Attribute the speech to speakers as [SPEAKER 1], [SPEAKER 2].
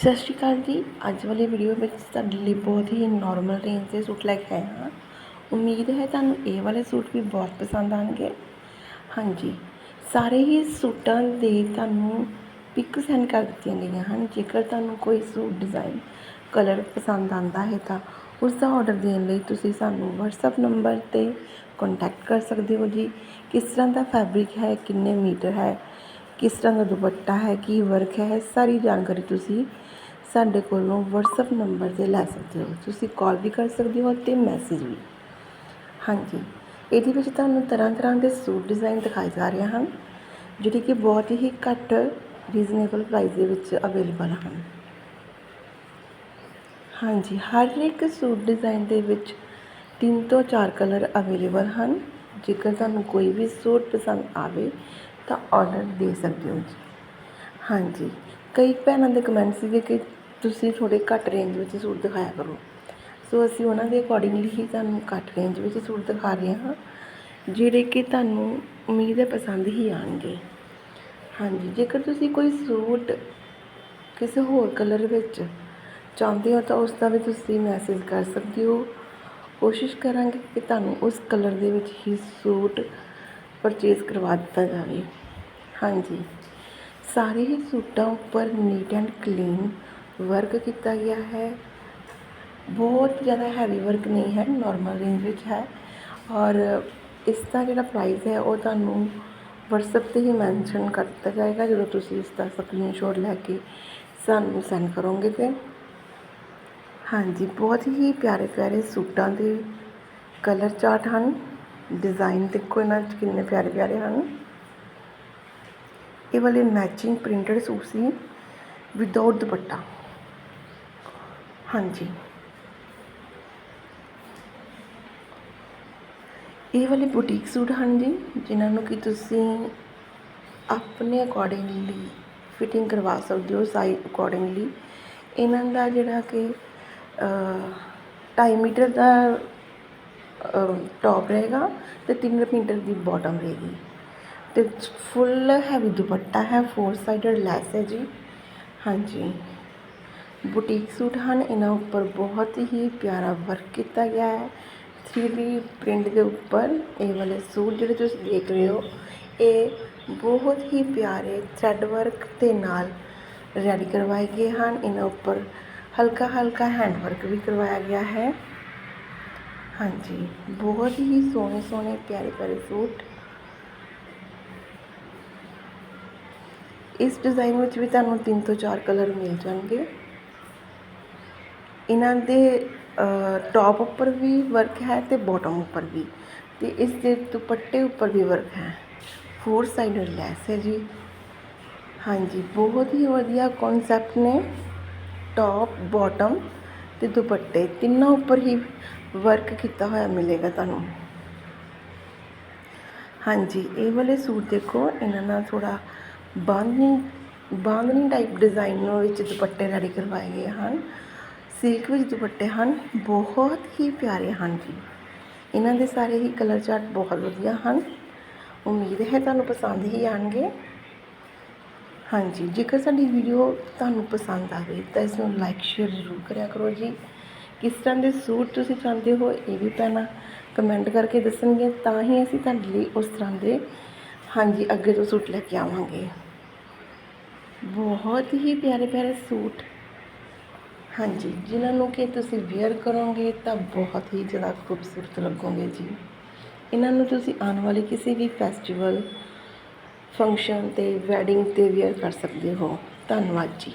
[SPEAKER 1] ਸਤਿ ਸ਼੍ਰੀ ਅਕਾਲ ਜੀ। ਅੱਜ ਵਾਲੀ ਵੀਡੀਓ ਵਿੱਚ ਤੁਹਾਡੇ ਲਈ ਬਹੁਤ ਹੀ ਨਾਰਮਲ ਰੇਂਜ ਦੇ ਸੂਟ ਲੈ ਕੇ ਆਏ ਹਾਂ। ਉਮੀਦ ਹੈ ਤੁਹਾਨੂੰ ਇਹ ਵਾਲੇ ਸੂਟ ਵੀ ਬਹੁਤ ਪਸੰਦ ਆਣਗੇ ਹਾਂਜੀ, ਸਾਰੇ ਹੀ ਸੂਟਾਂ ਦੇ ਤੁਹਾਨੂੰ ਪਿਕ ਸੈਂਡ ਕਰ ਦਿੱਤੀਆਂ ਗਈਆਂ ਹਨ। ਜੇਕਰ ਤੁਹਾਨੂੰ ਕੋਈ ਸੂਟ ਡਿਜ਼ਾਈਨ ਕਲਰ ਪਸੰਦ ਆਂਦਾ ਹੈ ਤਾਂ ਉਸ ਦਾ ਆਰਡਰ ਦੇਣ ਲਈ ਤੁਸੀਂ ਸਾਨੂੰ WhatsApp ਨੰਬਰ ਤੇ ਕੰਟੈਕਟ ਕਰ ਸਕਦੇ ਹੋ ਜੀ। ਕਿਸ ਤਰ੍ਹਾਂ ਦਾ ਫੈਬਰਿਕ ਹੈ, ਕਿੰਨੇ ਮੀਟਰ ਹੈ, ਕਿਸ ਤਰ੍ਹਾਂ ਦਾ ਦੁਪੱਟਾ ਹੈ, ਕੀ ਵਰਕ ਹੈ, ਸਾਰੀ ਜਾਣਕਾਰੀ ਤੁਸੀਂ ਸਾਡੇ ਕੋਲੋਂ ਵਟਸਐਪ ਨੰਬਰ 'ਤੇ ਲੈ ਸਕਦੇ ਹੋ। ਤੁਸੀਂ ਕਾਲ ਵੀ ਕਰ ਸਕਦੇ ਹੋ ਅਤੇ ਮੈਸੇਜ ਵੀ। ਹਾਂਜੀ। ਇਹਦੇ ਵਿੱਚ ਤੁਹਾਨੂੰ ਤਰ੍ਹਾਂ ਤਰ੍ਹਾਂ ਦੇ ਸੂਟ ਡਿਜ਼ਾਈਨ ਦਿਖਾਏ ਜਾ ਰਹੇ ਹਨ, ਜਿਹੜੇ ਕਿ ਬਹੁਤ ਹੀ ਘੱਟ ਰੀਜ਼ਨੇਬਲ ਪ੍ਰਾਈਸ ਦੇ ਵਿੱਚ ਅਵੇਲੇਬਲ ਹਨ। ਹਾਂਜੀ, ਹਰ ਇੱਕ ਸੂਟ ਡਿਜ਼ਾਈਨ ਦੇ ਵਿੱਚ ਤਿੰਨ ਤੋਂ ਚਾਰ ਕਲਰ ਅਵੇਲੇਬਲ ਹਨ। ਜੇਕਰ ਤੁਹਾਨੂੰ ਕੋਈ ਵੀ ਸੂਟ ਪਸੰਦ ਆਵੇ, ਤਾਂ ਆਰਡਰ ਦੇ ਸਕਦੇ ਹੋ ਜੀ। ਹਾਂਜੀ। ਕਈ ਭੈਣਾਂ ਦੇ ਕਮੈਂਟ ਸੀਗੇ ਕਿ ਤੁਸੀਂ ਥੋੜ੍ਹੇ ਘੱਟ ਰੇਂਜ ਵਿੱਚ ਸੂਟ ਦਿਖਾਇਆ ਕਰੋ। ਸੋ ਅਸੀਂ ਉਹਨਾਂ ਦੇ ਅਕੋਰਡਿੰਗਲੀ ਹੀ ਤੁਹਾਨੂੰ ਘੱਟ ਰੇਂਜ ਵਿੱਚ ਸੂਟ ਦਿਖਾ ਰਹੇ ਹਾਂ, ਜਿਹੜੇ ਕਿ ਤੁਹਾਨੂੰ ਉਮੀਦ ਹੈ ਪਸੰਦ ਹੀ ਆਣਗੇ ਹਾਂਜੀ, ਜੇਕਰ ਤੁਸੀਂ ਕੋਈ ਸੂਟ ਕਿਸੇ ਹੋਰ ਕਲਰ ਵਿੱਚ ਚਾਹੁੰਦੇ ਹੋ ਤਾਂ ਉਸ ਦਾ ਵੀ ਤੁਸੀਂ ਮੈਸੇਜ ਕਰ ਸਕਦੇ ਹੋ। ਕੋਸ਼ਿਸ਼ ਕਰਾਂਗੇ ਕਿ ਤੁਹਾਨੂੰ ਉਸ ਕਲਰ ਦੇ ਵਿੱਚ ਹੀ ਸੂਟ ਪਰਚੇਜ਼ ਕਰਵਾ ਦਿੱਤਾ ਜਾਵੇ। ਹਾਂਜੀ, ਸਾਰੇ ਹੀ ਸੂਟਾਂ ਉੱਪਰ ਨੀਟ ਐਂਡ ਕਲੀਨ ਵਰਕ ਕੀਤਾ ਗਿਆ ਹੈ। ਬਹੁਤ ਜ਼ਿਆਦਾ ਹੈਵੀ ਵਰਕ ਨਹੀਂ ਹੈ ਨਾਰਮਲ ਰੇਂਜ ਵਿੱਚ ਹੈ। ਔਰ ਇਸ ਦਾ ਜਿਹੜਾ ਪ੍ਰਾਈਸ ਹੈ, ਉਹ ਤੁਹਾਨੂੰ WhatsApp ਤੇ ਹੀ ਮੈਂਸ਼ਨ ਕਰ ਦਿੱਤਾ ਜਾਏਗਾ। ਜਦੋਂ ਤੁਸੀਂ ਇਸ ਦਾ ਸਕਰੀਨਸ਼ਾਟ ਲੈ ਕੇ ਸਾਨੂੰ ਸੈਂਡ ਕਰੋਗੇ ਤੇ। ਹਾਂਜੀ, ਬਹੁਤ ਹੀ ਪਿਆਰੇ ਪਿਆਰੇ ਸੂਟਾਂ ਦੇ ਕਲਰ ਚਾਰਟ ਹਨ। ਡਿਜ਼ਾਈਨ ਦੇਖੋ ਇਹਨਾਂ 'ਚ ਕਿੰਨੇ ਪਿਆਰੇ ਪਿਆਰੇ ਹਨ। ਇਹ ਵਾਲੇ ਮੈਚਿੰਗ ਪ੍ਰਿੰਟਡ ਸੂਟ ਸੀ ਵਿਦਆਊਟ ਦੁਪੱਟਾ। ਹਾਂਜੀ। ਇਹ ਵਾਲੇ ਬੁਟੀਕ ਸੂਟ ਹਨ ਜੀ ਜਿਨ੍ਹਾਂ ਨੂੰ ਕਿ ਤੁਸੀਂ ਆਪਣੇ ਅਕੋਰਡਿੰਗਲੀ ਫਿਟਿੰਗ ਕਰਵਾ ਸਕਦੇ ਹੋ ਸਾਈਜ਼ ਅਕੋਰਡਿੰਗਲੀ ਇਹਨਾਂ ਦਾ ਜਿਹੜਾ ਕਿ 2.5 ਮੀਟਰ ਦਾ ਟੌਪ ਰਹੇਗਾ ਤੇ 3 ਮੀਟਰ ਦੀ ਬਾਟਮ ਰਹੇਗੀ। ਤੇ ਫੁੱਲ ਹੈਵੀ ਦੁਪੱਟਾ ਹੈ ਫੋਰ ਸਾਈਡਡ ਲੈਸ ਹੈ ਜੀ। ਹਾਂਜੀ। ਬੁਟੀਕ ਸੂਟ ਹਨ ਇਹਨਾਂ ਉੱਪਰ ਬਹੁਤ ਹੀ ਪਿਆਰਾ ਵਰਕ ਕੀਤਾ ਗਿਆ ਹੈ 3D ਪ੍ਰਿੰਟ ਦੇ ਉੱਪਰ ਇਹ ਵਾਲੇ ਸੂਟ ਜਿਹੜੇ ਤੁਸੀਂ ਦੇਖ ਰਹੇ ਹੋ ਇਹ ਬਹੁਤ ਹੀ ਪਿਆਰੇ ਥ੍ਰੈਡ ਵਰਕ ਦੇ ਨਾਲ ਰੈਡੀ ਕਰਵਾਏ ਗਏ ਹਨ ਇਹਨਾਂ ਉੱਪਰ ਹਲਕਾ ਹਲਕਾ ਹੈਂਡ ਵਰਕ ਵੀ ਕਰਵਾਇਆ ਗਿਆ ਹੈ ਹਾਂਜੀ ਬਹੁਤ ਹੀ ਸੋਹਣੇ ਸੋਹਣੇ ਪਿਆਰੇ ਪਿਆਰੇ ਸੂਟ ਇਸ ਡਿਜ਼ਾਈਨ ਵਿੱਚ ਵੀ ਤੁਹਾਨੂੰ ਤਿੰਨ ਤੋਂ ਚਾਰ ਕਲਰ ਮਿਲ ਜਾਣਗੇ ਇਹਨਾਂ ਦੇ ਟੋਪ ਉੱਪਰ ਵੀ ਵਰਕ ਹੈ ਤੇ ਬਾਟਮ ਉੱਪਰ ਵੀ। ਤੇ ਇਸ ਦੇ ਦੁਪੱਟੇ ਉੱਪਰ ਵੀ ਵਰਕ ਹੈ। ਫੋਰ ਸਾਈਡਡ ਲੈਸ ਹੈ ਜੀ। ਹਾਂਜੀ, ਬਹੁਤ ਹੀ ਵਧੀਆ ਕਨਸੈਪਟ ਨੇ। ਟੌਪ ਬਾਟਮ ਤੇ ਦੁਪੱਟੇ, ਤਿੰਨਾਂ ਉੱਪਰ ਹੀ ਵਰਕ ਕੀਤਾ ਹੋਇਆ ਮਿਲੇਗਾ ਤੁਹਾਨੂੰ। ਹਾਂਜੀ, ਇਹ ਵਾਲੇ ਸੂਟ ਦੇਖੋ, ਇਹਨਾਂ ਨਾਲ ਥੋੜਾ ਬਾਂਧਨੀ ਬਾਂਧਨੀ ਟਾਈਪ ਡਿਜ਼ਾਈਨ ਵਿੱਚ ਦੁਪੱਟੇ ਰੈਡੀ ਕਰਵਾਏ ਗਏ ਹਨ। ਸਿਲਕ ਵਿੱਚ ਦੁਪੱਟੇ ਹਨ, ਬਹੁਤ ਹੀ ਪਿਆਰੇ ਹਨ ਜੀ। ਇਹਨਾਂ ਦੇ ਸਾਰੇ ਹੀ ਕਲਰ ਚਾਰਟ ਬਹੁਤ ਵਧੀਆ ਹਨ। ਉਮੀਦ ਹੈ ਤੁਹਾਨੂੰ ਪਸੰਦ ਹੀ ਆਣਗੇ। ਹਾਂਜੀ, ਜੇਕਰ ਸਾਡੀ ਵੀਡੀਓ ਤੁਹਾਨੂੰ ਪਸੰਦ ਆਵੇ ਤਾਂ ਇਸ ਨੂੰ ਲਾਈਕ ਸ਼ੇਅਰ ਜ਼ਰੂਰ ਕਰਿਆ ਕਰੋ ਜੀ। ਕਿਸ ਤਰ੍ਹਾਂ ਦੇ ਸੂਟ ਤੁਸੀਂ ਚਾਹੁੰਦੇ ਹੋ ਇਹ ਵੀ ਪਹਿਲਾਂ ਕਮੈਂਟ ਕਰਕੇ ਦੱਸਣਗੇ, ਤਾਂ ਹੀ ਅਸੀਂ ਤੁਹਾਡੇ ਲਈ ਉਸ ਤਰ੍ਹਾਂ ਦੇ ਹਾਂਜੀ, ਅੱਗੇ ਤੋਂ ਸੂਟ ਲੈ ਕੇ ਆਵਾਂਗੇ। ਬਹੁਤ ਹੀ ਪਿਆਰੇ ਪਿਆਰੇ ਸੂਟ ਹਾਂਜੀ, ਜਿਨ੍ਹਾਂ ਨੂੰ ਕਿ ਤੁਸੀਂ ਵੇਅਰ ਕਰੋਗੇ ਤਾਂ ਬਹੁਤ ਹੀ ਜ਼ਿਆਦਾ ਖੂਬਸੂਰਤ ਲੱਗੋਗੇ ਜੀ। ਇਹਨਾਂ ਨੂੰ ਤੁਸੀਂ ਆਉਣ ਵਾਲੇ ਕਿਸੇ ਵੀ ਫੈਸਟੀਵਲ ਫੰਕਸ਼ਨ ਤੇ ਵੈਡਿੰਗ ਤੇ ਵੇਅਰ ਕਰ ਸਕਦੇ ਹੋ। ਧੰਨਵਾਦ ਜੀ।